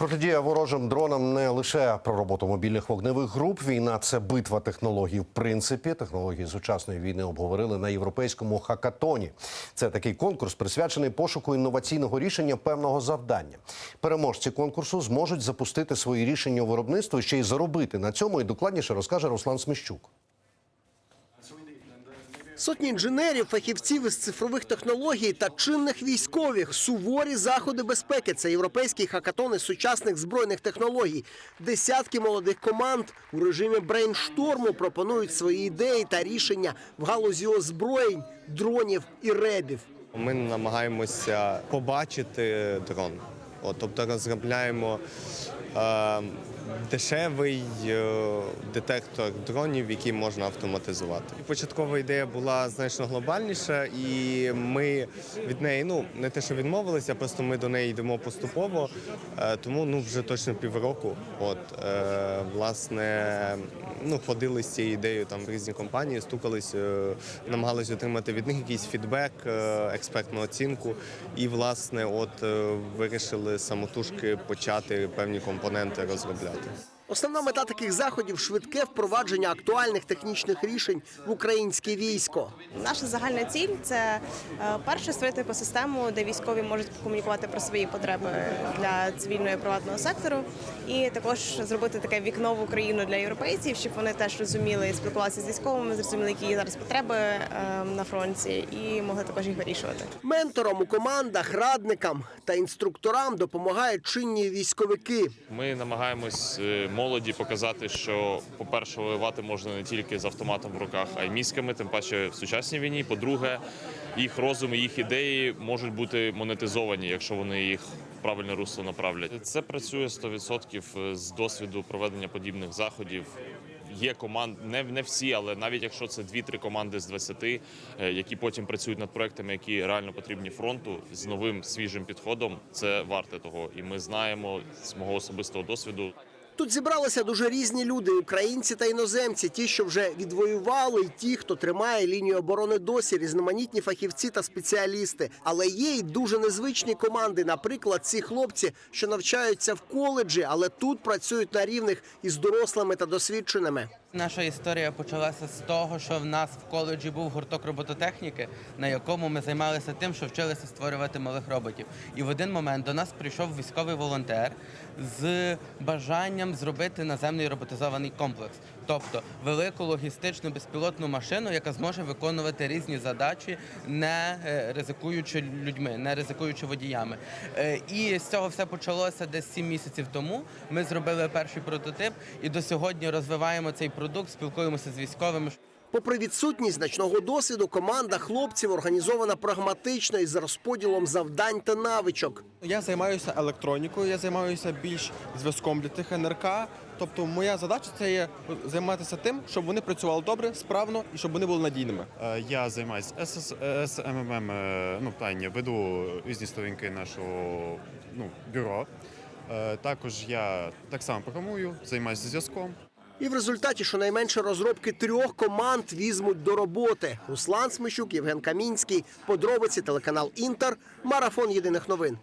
Протидія ворожим дронам не лише про роботу мобільних вогневих груп. Війна це битва технологій. В принципі, технології сучасної війни обговорили на європейському хакатоні. Це такий конкурс, присвячений пошуку інноваційного рішення певного завдання. Переможці конкурсу зможуть запустити свої рішення у виробництво ще й заробити на цьому. І докладніше розкаже Руслан Сміщук. Сотні інженерів, фахівців із цифрових технологій та чинних військових, суворі заходи безпеки. Це європейський хакатон із сучасних збройних технологій. Десятки молодих команд у режимі брейншторму пропонують свої ідеї та рішення в галузі озброєнь, дронів і ребів. Ми намагаємося побачити дрон. Тобто розробляємо е, дешевий е, детектор дронів, який можна автоматизувати. Початкова ідея була значно глобальніша, і ми від неї ну не те, що відмовилися, просто ми до неї йдемо поступово. Е, тому ну вже точно півроку. От е, власне, ну ходили з цією ідеєю там в різні компанії, стукались, намагалися отримати від них якийсь фідбек, експертну оцінку. І власне, от вирішили самотужки почати певні компоненти розробляти. Yes. Основна мета таких заходів швидке впровадження актуальних технічних рішень в українське військо. Наша загальна ціль це е, перше створити екосистему, де військові можуть комунікувати про свої потреби для цивільного і приватного сектору, і також зробити таке вікно в Україну для європейців, щоб вони теж розуміли і спілкувалися з військовими, зрозуміли, які є зараз потреби е, на фронті, і могли також їх вирішувати. Менторам у командах, радникам та інструкторам допомагають чинні військовики. Ми намагаємось е, молоді показати, що, по-перше, воювати можна не тільки з автоматом в руках, а й мізками, тим паче в сучасній війні. По-друге, їх розум і їх ідеї можуть бути монетизовані, якщо вони їх в правильне русло направлять. Це працює 100% з досвіду проведення подібних заходів. Є команд, не, не всі, але навіть якщо це 2-3 команди з 20, е, які потім працюють над проектами, які реально потрібні фронту з новим свіжим підходом, це варте того. І ми знаємо з мого особистого досвіду. Тут зібралися дуже різні люди: українці та іноземці, ті, що вже відвоювали, і ті, хто тримає лінію оборони досі, різноманітні фахівці та спеціалісти. Але є й дуже незвичні команди. Наприклад, ці хлопці, що навчаються в коледжі, але тут працюють на рівних із дорослими та досвідченими. Наша історія почалася з того, що в нас в коледжі був гурток робототехніки, на якому ми займалися тим, що вчилися створювати малих роботів. І в один момент до нас прийшов військовий волонтер з бажанням зробити наземний роботизований комплекс, тобто велику логістичну безпілотну машину, яка зможе виконувати різні задачі, не е, ризикуючи людьми, не ризикуючи водіями. Е, І з цього все почалося десь 7 місяців тому. Ми зробили перший прототип і до сьогодні розвиваємо цей продукт, спілкуємося з військовими. Попри відсутність значного досвіду, команда хлопців організована прагматично із розподілом завдань та навичок. Я займаюся електронікою, я займаюся більш зв'язком для тих НРК. Тобто, моя задача це є займатися тим, щоб вони працювали добре, справно і щоб вони були надійними. Е, Я займаюся СММ, е, ну, питання, веду різні сторінки нашого ну, бюро. Е, Також я так само програмую, займаюся зв'язком. І в результаті щонайменше розробки трьох команд візьмуть до роботи. Руслан Смищук, Євген Камінський, подробиці телеканал Інтер, марафон єдиних новин.